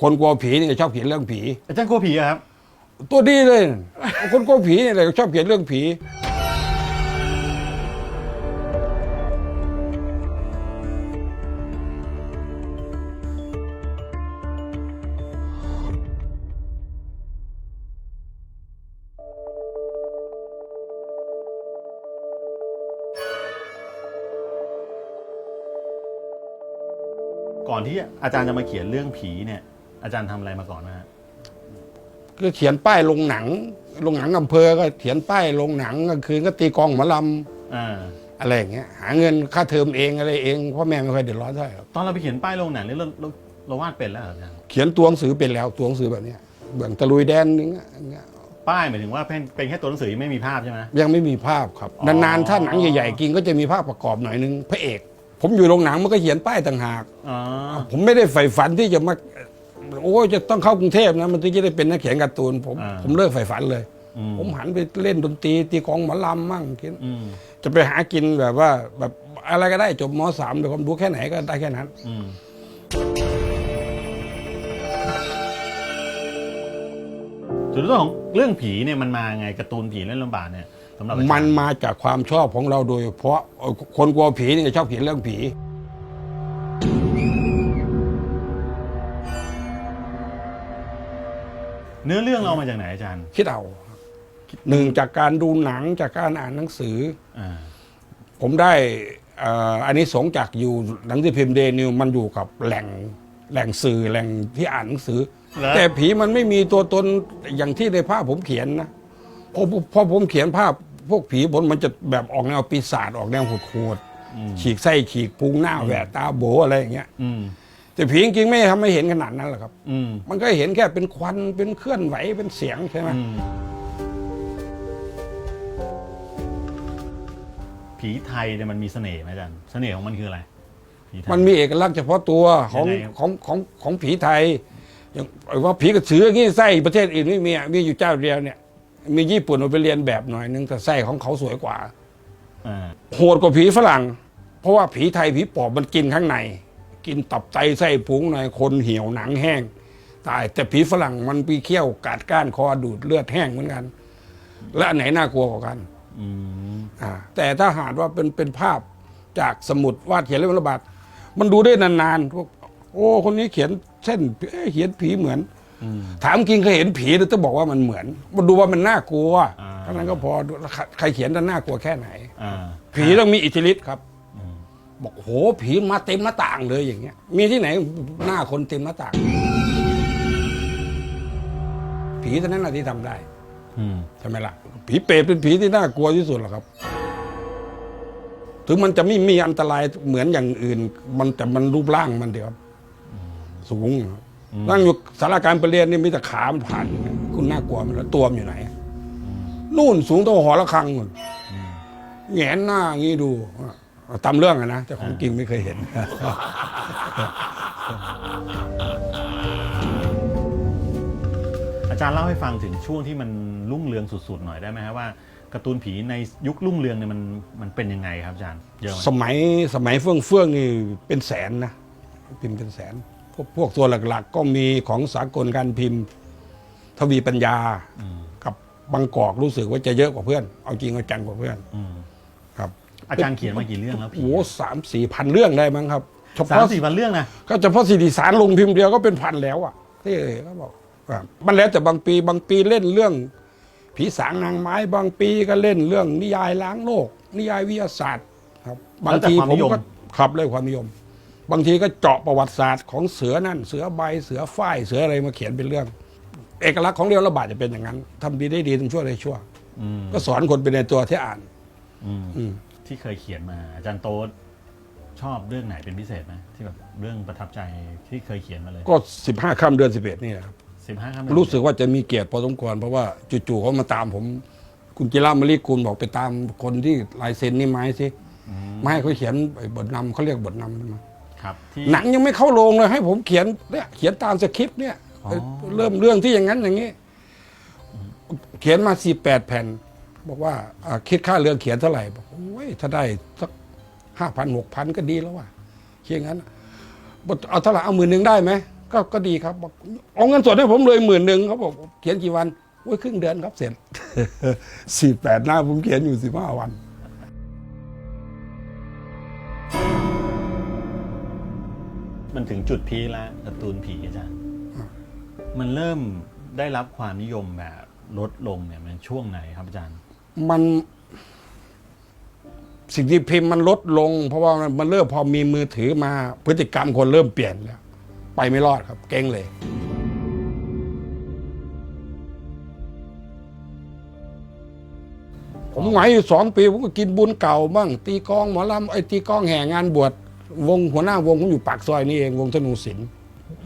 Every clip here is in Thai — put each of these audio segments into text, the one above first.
คนกลัวผีเนี่ยชอบเขียนเรื่องผี อาจารย์กลัวผีอะครับ ตัวดีเลย คนกลัวผีเนี่ยชอบเขียนเรื่องผี ก่อนที่อาจารย์จะมาเขียนเรื่องผีเนี่ย อาจารย์ทำอะไรมาก่อนนะฮะก็เขียนป้ายลงหนังลงหนังอำเภอก็เขียนป้ายลงหนังกลางคืนก็ตีกลองหมอลอ่าำอะไรอย่างเงี้ยหาเงินค่าเทอมเองอะไรเองพ่อแม่ไม่ค่อยเดือดร้อนเท่าไหร่หรอกตอนเราไปเขียนป้ายลงหนังนี่เราเราเราวาดเป็นแล้วเหรออาจารย์เขียนตัวหนังสือเป็นแล้วตัวหนังสือแบบเนี้ยเบื้องตะลุยแดนนึงอะอย่างเงี้ยป้ายหมายถึงว่าเป็นเป็นแค่ตัวหนังสือยังไม่มีภาพใช่ไหม ยังไม่มีภาพครับ อ๋อ นานๆถ้าหนังใหญ่ๆกินก็จะมีภาพประกอบหน่อยนึงพระเอก ผมอยู่โรงหนังมันก็เขียนป้ายต่างหาก อ๋อผมไม่ได้ใฝ่ฝันที่จะมา โอ้ยจะต้องเข้ากรุงเทพนะ มันถึงจะได้เป็นนักเขียนการ์ตูน ผมผมเลิกใฝ่ฝันเลย อืมผมหันไปเล่นดนตรีตีกลองหมอลำมั่งเขียนอืมจะไปหากินแบบว่าแบบอะไรก็ได้จบมสามแต่ความรู้แค่ไหนก็ได้แค่นั้น อืมจุดเริ่มของเรื่องผีเนี่ยมันมาไงการ์ตูนผีเล่นลำบากเนี่ยสำหรับอาจารย์มันมาจากความชอบของเราโดยเพราะเอ่อคนกลัวผีเนี่ยชอบเขียนเรื่องผี เนื้อเรื่องเรามาจากไหนอาจารย์คิดเอาหนึ่งจากการดูหนังจากการอ่านหนังสือ อ่าผมได้เอ่ออันนี้สงส์จากอยู่หนังสือพิมพ์เดนิวมันอยู่กับแหล่งแหล่งสื่อแหล่งที่อ่านหนังสือ แล้วแต่ผีมันไม่มีตัวตนอย่างที่ในภาพผมเขียนนะพอพอผมเขียนภาพพวกผีบนมันจะแบบออกแนวปีศาจออกแนวโหดอืมๆฉีกไส้ฉีกพุงหน้าแหวกตาโบอะไรอย่างเงี้ย อืม แต่ผีจริงๆไม่ทำให้เห็นขนาดนั้นหรอกครับ อืมมันก็เห็นแค่เป็นควันเป็นเคลื่อนไหวเป็นเสียงใช่ไหมอืมผีไทยเนี่ยมันมีเสน่ห์ไหมอาจารย์เสน่ห์ของมันคืออะไรผีไทย มันมีเอกลักษณ์เฉพาะตัวของยังไงครับ ของของของผีไทยอย่างว่าผีกระสืออย่างนี้ไส้ประเทศอื่นไม่มีอะมีอยู่เจ้าเดียวเนี่ย มีญี่ปุ่นเอาไปเรียนแบบหน่อยนึงแต่ไส้ของเขาสวยกว่า อ่าโหดกว่าผีฝรั่ง เพราะว่าผีไทยผีปอบมันกินข้างใน กินตับไตไส้พุงหน่อยคนเหี่ยวหนังแห้ง ตายแต่ผีฝรั่งมันปีเขี้ยวกัดก้านคอดูดเลือดแห้งเหมือนกัน และอันไหนน่ากลัวกว่ากันอืมอ่าแต่ถ้าหากว่าเป็นเป็นภาพจากสมุดวาดเขียนเล่มระบาดมันดูได้นานๆพวกโอ้คนนี้เขียนเส้นเอ๊ะเขียนผีเหมือนอืมถามจริงเคยเห็นผีหรือจะบอกว่ามันเหมือน มันดูว่ามันน่ากลัวอ่าเท่านั้นก็พอใครใครเขียนจะน่ากลัวแค่ไหนอ่าผีต้องมีอิทธิฤทธิ์ครับอืม บอกโหผีมาเต็มหน้าต่างเลยอย่างเงี้ย มีที่ไหนหน้าคนเต็มหน้าต่าง ผีเท่านั้นแหละที่ทำได้อืมใช่ไหมล่ะ ผีเปรตเป็นผีที่น่ากลัวที่สุดหรอกครับ ถึงมันจะไม่มีอันตรายเหมือนอย่างอื่น มันแต่มันรูปร่างมันเดียวครับสูงครับนั่งอยู่สารการประเรียนนี่มีแต่ขามนผ่านคุณน่ากลัวมันแล้วตัวมันอยู่ไหนนู่นสูงเท่าหอระฆังนู่นแหงนหน้าอย่างนี้ดูอะ ตามเรื่องอะนะ แต่ของจริงไม่เคยเห็น อาจารย์เล่าให้ฟังถึงช่วงที่มันรุ่งเรืองสุดๆหน่อยได้ไหมครับว่าการ์ตูนผีในยุครุ่งเรืองเนี่ยมันมันเป็นยังไงครับอาจารย์เยอะไหมสมัยสมัยเฟื่องเฟื่องนี่เป็นแสนนะพิมพ์เป็นแสน พวกพวกตัวหลักๆ ก็มีของสากลการพิมพ์ ทวีปัญญาอืมกับบางกอกรู้สึกว่าจะเยอะกว่าเพื่อน เอาจริงเอาจังกว่าเพื่อน อืมครับ อาจารย์เขียนมากี่เรื่องแล้วผีโอ้สามสี่พันเรื่องได้มั้งครับเฉสามพาะสี่พันเรื่องนะ ก็เฉพาะสิริสารลงพิมพ์เดียวก็เป็นพันแล้วอะที่เอ๋ก็บอกว่ามันแล้วแต่บางปีบางปีเล่นเรื่อง ผีสางนางไม้บางปีก็เล่นเรื่องนิยายล้างโลก นิยายวิทยาศาสตร์ ครับ บางทีผมก็ขับเลยความนิยม บางทีก็เจาะประวัติศาสตร์ของเสือนั่น เสือใบเสือฝ้ายเสืออะไรมาเขียนเป็นเรื่อง เอกลักษณ์ของเรียวระบาดจะเป็นอย่างนั้นทำดีได้ดีทำชั่วได้ชั่ว อืมก็สอนคนเป็นในตัวที่อ่าน อืมอืม ที่เคยเขียนมาอาจารย์โต๊ดชอบเรื่องไหนเป็นพิเศษไหมที่แบบเรื่องประทับใจที่เคยเขียนมาเลยก็สิบห้าค่ำเดือนสิบเอ็ดนี่แหละครับสิบห้าคำรู้สึกว่าจะมีเกียรติพอสมควรเพราะว่าจู่ๆเขามาตามผม คุณจิรามลีกุลบอกไปตามคนที่ลายเซ็นนี่ไหมสิไม่ให้เขาเขียนไอ้บทนำเขาเรียกบทนำมา ครับที่ หนังยังไม่เข้าโรงเลยให้ผมเขียนเนี่ยเขียนตามสคริปต์เนี่ยอ๋อ เริ่มเรื่องที่อย่างนั้นอย่างนี้ เขียนมาสี่แปดแผ่น บอกว่าอ่าคิดค่าเรื่องเขียนเท่าไหร่บอกโอ้ยถ้าได้สักห้าพันหกพันก็ดีแล้วว่ะเขียนงั้นบอกเอาเท่าไหร่เอาหมื่นหนึ่งได้ไหมก็ก็ดีครับบอกเอาเงินสดให้ผมเลยหมื่นหนึ่งเขาบอกเขียนกี่วันโอ้ยครึ่งเดือนครับเสร็จสี่แปดหน้าผมเขียนอยู่สิบห้าวันมันถึงจุดพีคแล้วการ์ตูนผีอาจารย์มันเริ่มได้รับความนิยมแบบลดลงเนี่ยมันช่วงไหนครับอาจารย์ มันสิ่งที่พิมพ์มันลดลง เพราะว่ามันเริ่มพอมีมือถือมาพฤติกรรมคนเริ่มเปลี่ยนแล้ว ไปไม่รอดครับ เก่งเลย ผมไหวอยู่สองปี ผมก็กินบุญเก่าบ้าง ตีกองหมอลำไอ้ตีกองแห่งานบวชวงหัวหน้าวงผมอยู่ปากซอยนี่เอง วงธนูศิลป์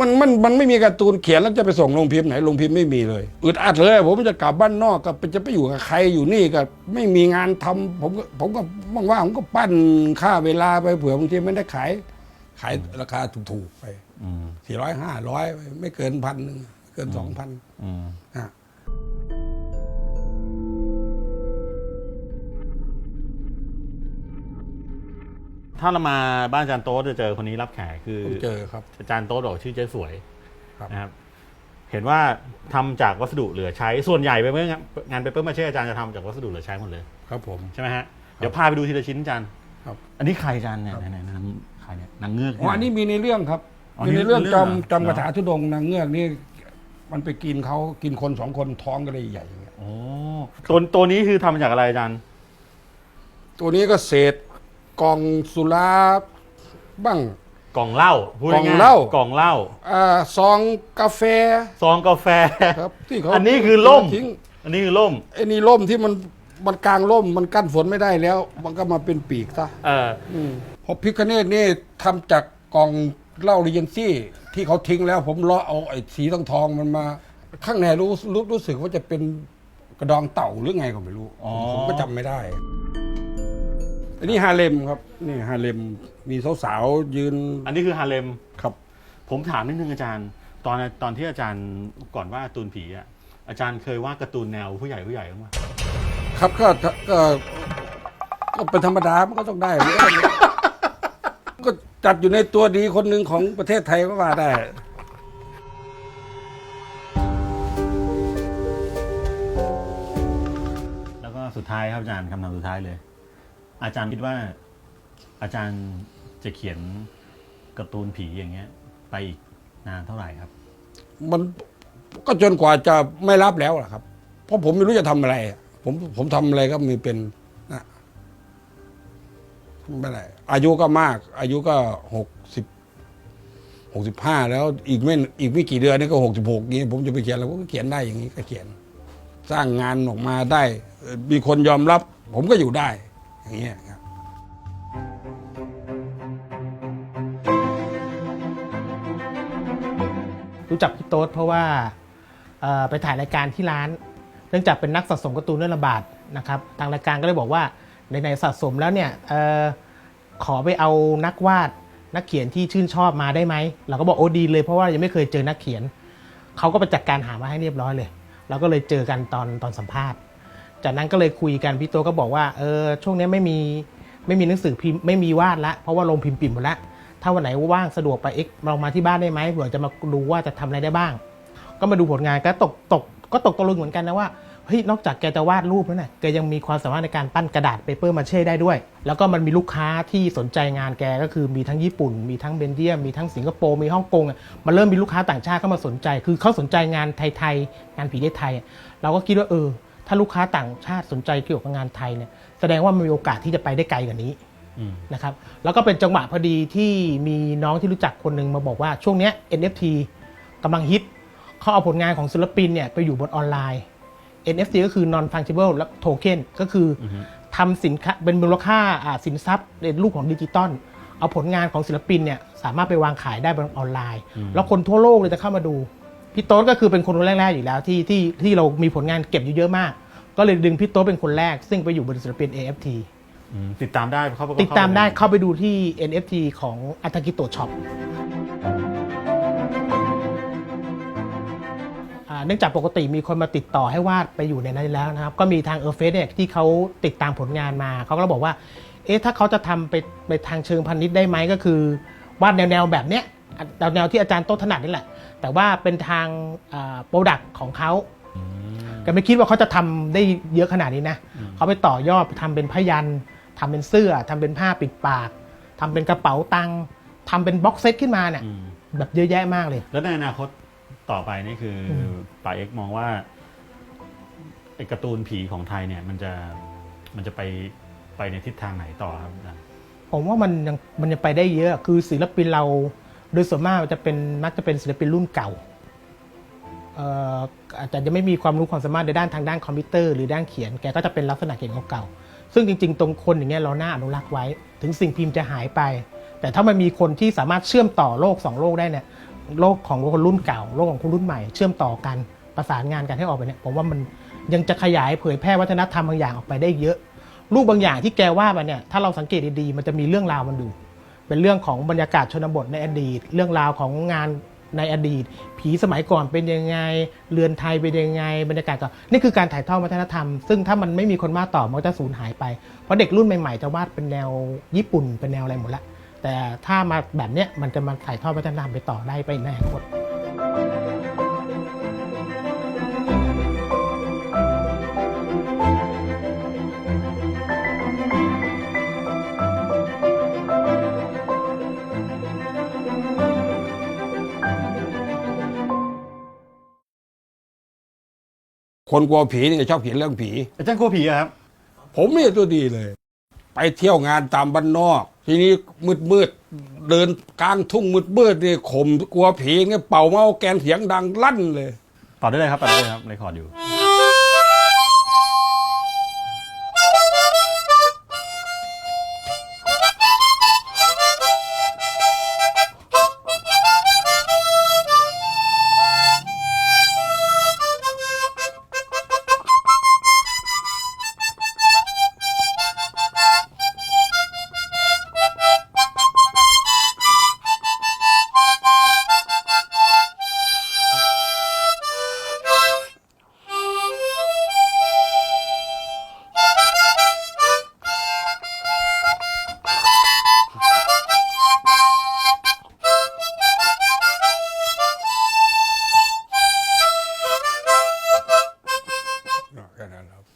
มันมันมันไม่มีการ์ตูนเขียนแล้วจะไปส่งโรงพิมพ์ไหนโรงพิมพ์ไม่มีเลยอึดอัดเลย ผมจะกลับบ้านนอกก็จะไปอยู่กับใครอยู่นี่ก็ไม่มีงานทำผมก็ผมก็ว่างๆผมก็ปั้นค่าเวลาไปเผื่อบางทีไม่ได้ขาย ขายราคาถูกๆไปอืมสี่ร้อยห้าร้อยไม่เกินพันหนึ่งไม่เกินสองพันอืม ถ้าเรามาบ้านอาจารย์โต๊ดจะเจอคนนี้รับแขกคือผมเจอครับ อาจารย์โต๊ดบอกชื่อเจ๊สวยครับ นะครับ เห็นว่าทำจากวัสดุเหลือใช้ส่วนใหญ่ไปเมื่องานงานเปเปอร์มาเช่อาจารย์จะทำจากวัสดุเหลือใช้หมดเลยครับผม ใช่ไหมฮะเดี๋ยวพาไปดูทีละชิ้นอาจารย์ครับ อันนี้ใครอาจารย์เนี่ยไหนไหนนางใครเนี่ยนางเงือกอ๋ออันนี้มีในเรื่องครับอ๋อมีในเรื่องมีในเรื่องเหรอจำจำกระถาทุดงค์นางเงือกนี่มันไปกินเขากินคนสองคนท้องก็เลยใหญ่อย่างเงี้ยโอ้ตัวตัวนี้คือทำมาจากอะไรอาจารย์ตัวนี้ก็เศษ กล่องสุราบ้าง กล่องเหล้าพูดกล่องง่ยๆเหล้า กล่องเหล้าอ่าซองกาแฟซองกาแฟ ครับ ที่เขาอันนี้คือล่ม ทิ้งอันนี้คือล่ม ไอ้นี่ล่มที่มันมันกลางล่มมันกั้นฝนไม่ได้แล้ว มันก็มาเป็นปีกซะเออพอพิคเนตนี่ทำจากกล่องเหล้ารีเจนซี่ ที่เขาทิ้งแล้ว ผมเลาะเอาไอ้สีทองทองๆมันมา ข้างในรู้รู้รู้สึกว่าจะเป็นกระดองเต่าหรือไงก็ไม่รู้ อ๋อ ผมก็จำไม่ได้ อันนี้ฮาเลมครับ นี่ฮาเลมมีสาวๆยืนอันนี้คือฮาเลม ครับ ผมถามนิดนึงอาจารย์ ตอนตอนที่อาจารย์ก่อนว่าดการ์ตูนผีอะอาจารย์เคยวาดการ์ตูนแนวผู้ใหญ่ผู้ใหญ่บ้างไหมครับก็ก็ก็เป็นธรรมดามันก็ต้องได้มันก็ต้องก็จัดอยู่ในตัวดีคนหนึ่งของประเทศไทยก็ว่าได้ แล้วก็สุดท้ายครับอาจารย์คำถามสุดท้ายเลย อาจารย์คิดว่า อาจารย์จะเขียนการ์ตูนผีอย่างเงี้ย ไปอีกนานเท่าไหร่ครับ มันก็จนกว่าจะไม่รับแล้วล่ะครับ เพราะผมไม่รู้จะทำอะไร ผมผมทำอะไรก็มีเป็นนะไม่ได้อายุก็มาก อายุก็หกสิบหกสิบห้าแล้วอีกไม่อีกไม่กี่เดือนนี่ก็หกสิบหกนี้ ผมจะไปเขียนอะไรก็เขียนได้อย่างนี้ก็เขียน สร้างงานออกมาได้ มีคนยอมรับ ผมก็อยู่ได้ อย่างเงี้ยครับรู้จักพี่โต๊ดเพราะว่าไปถ่ายรายการที่ร้าน เนื่องจากเป็นนักสะสมการ์ตูนเรื่องระบาดนะครับทางรายการก็เลยบอกว่าในๆสะสมแล้วเนี่ยออขอไปเอานักวาดนักเขียนที่ชื่นชอบมาได้ไหมเราก็บอกโอ้ดีเลยเพราะว่ายังไม่เคยเจอนักเขียนเขาก็ไปจัดการหามาให้เรียบร้อยเลยเราก็เลยเจอกันตอนตอนสัมภาษณ์ จากนั้นก็เลยคุยกันพี่โตก็บอกว่าเออช่วงนี้ไม่มีไม่มีหนังสือพิมพ์ไม่มีวาดละเพราะว่าลงพิมพ์ปิ่มหมดละถ้าวันไหนว่างสะดวกไปเอ็กเรามาที่บ้านได้ไหมเผื่อจะมาดูว่าจะทำอะไรได้บ้าง ก็มาดูผลงานก็ตกตกก็ตกตะลึงเหมือนกันนะว่าเฮ้ยนอกจากแกจะวาดรูปแล้วเนี่ยแกยังมีความสามารถในการปั้นกระดาษเปเปอร์มาเช่ได้ด้วย แล้วก็มันมีลูกค้าที่สนใจงานแกก็คือมีทั้งญี่ปุ่น มีทั้งเบลเยียม มีทั้งสิงคโปร์ มีฮ่องกงมันเริ่มมีลูกค้าต่างชาติเข้ามาสนใจ คือเขาสนใจงานไทยๆ งานผีไทยๆอะเราก็คิดว่าเออ ถ้าลูกค้าต่างชาติสนใจเกี่ยวกับงานไทยเนี่ยแสดงว่ามันมีโอกาสที่จะไปได้ไกลกว่านี้อืมนะครับแล้วก็เป็นจังหวะพอดีที่มีน้องที่รู้จักคนหนึ่งมาบอกว่าช่วงเนี้ย NFT กำลังฮิตเขาเอาผลงานของศิลปินเนี่ยไปอยู่บนออนไลน์ NFT ก็คือ non fungible และ token ก็คืออทำสินค้าเป็นมูลค่าอ่าสินทรัพย์ในรูปของดิจิตอลเอาผลงานของศิลปินเนี่ยสามารถไปวางขายได้บนออนไลน์ แล้วคนทั่วโลกเลยจะเข้ามาดู พี่โต๊ดก็คือเป็นคนแรกๆอยู่แล้วที่ที่ที่เรามีผลงานเก็บอยู่เยอะมาก ก็เลยดึงพี่โต๊ดเป็นคนแรก ซึ่งไปอยู่บนศิลปิน AFT อืมติดตามได้เข้าไปติดตามได้เข้าไปดูที่ NFT ของอัตากิโตช็อปเนื่องจากปกติมีคนมาติดต่อให้วาดไปอยู่ในนั้นแล้วนะครับ ก็มีทางเออร์เฟสเนี่ยที่เขาติดตามผลงานมา เขาก็บอกว่า เอ๊ะถ้าเขาจะทำไปไปทางเชิงพาณิชย์ได้ไหมก็คือ วาดแนวๆแบบเนี้ยแนวแนวที่อาจารย์โต้ถนัดนี่แหละ แต่ว่าเป็นทางโปรดักต์ของเขาอืมแกไม่คิดว่าเขาจะทำได้เยอะขนาดนี้นะอืมเขาไปต่อยอดทำเป็นพยันทำเป็นเสื้อทำเป็นผ้าปิดปากทำเป็นกระเป๋าตังค์ทำเป็นบ็อกเซตขึ้นมาเนี่ยอืมแบบเยอะแยะมากเลย แล้วในอนาคตต่อไปนี่คืออมป่าเอกมองว่าไอ้การ์ตูนผีของไทยเนี่ย มันจะมันจะไปไปในทิศทางไหนต่อครับอาจารย์ผมว่ามันยังมันยังไปได้เยอะ คือศิลปินเรา โดยส่วนมากจะเป็นมักจะเป็นศิลปินรุ่นเก่าอาจจะยังไม่มีความรู้ความสามารถในด้านทางด้านคอมพิวเตอร์หรือด้านเขียนแกก็จะเป็นลักษณะเขียนเก่าๆซึ่งจริง ๆ ตรงคนอย่างเงี้ยเราหน่าอนุรักษ์ไว้ ถึงสิ่งพิมพ์จะหายไป แต่ถ้ามันมีคนที่สามารถเชื่อมต่อโลกสองโลกได้เนี่ยโลกของคนรุ่นเก่า โลกของคนรุ่นใหม่เชื่อมต่อกันประสานงานกันให้ออกไปเนี่ยผมว่ามันยังจะขยายเผยแพร่วัฒนธรรมบางอย่างออกไปได้เยอะ รูปบางอย่างที่แกว่ามาเนี่ยถ้าเราสังเกตดีๆมันจะมีเรื่องราวมันดู เป็นเรื่องของบรรยากาศชนบทในอดีต เรื่องราวของงานในอดีต ผีสมัยก่อนเป็นยังไง เรือนไทยเป็นยังไง บรรยากาศก็นี่คือการถ่ายทอดวัฒนธรรม ซึ่งถ้ามันไม่มีคนมาต่อมันก็จะสูญหายไป เพราะเด็กรุ่นใหม่ๆ จะวาดเป็นแนวญี่ปุ่นเป็นแนวอะไรหมดละแต่ถ้ามาแบบเนี้ยมันจะมาถ่ายทอดวัฒนธรรมไปต่อได้ไปในอนาคต คนกลัวผีนี่จะชอบเขียนเรื่องผี อาจารย์กลัวผีอะครับ ผมเนี่ยตัวดีเลย ไปเที่ยวงานตามบ้านนอก ทีนี้มืดมืดๆเดินกลางทุ่งมืดมืดๆนี่ข่มกลัวผีเนี่ยเป่าเมาแกนเสียงดังลั่นเลย ต่อได้เลยครับต่อได้เลยครับเรคคอร์ดอยู่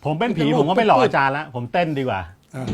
ผมเป็นผีผมก็ไม่หลอกอาจารย์ละผมเต้นดีกว่า อ่า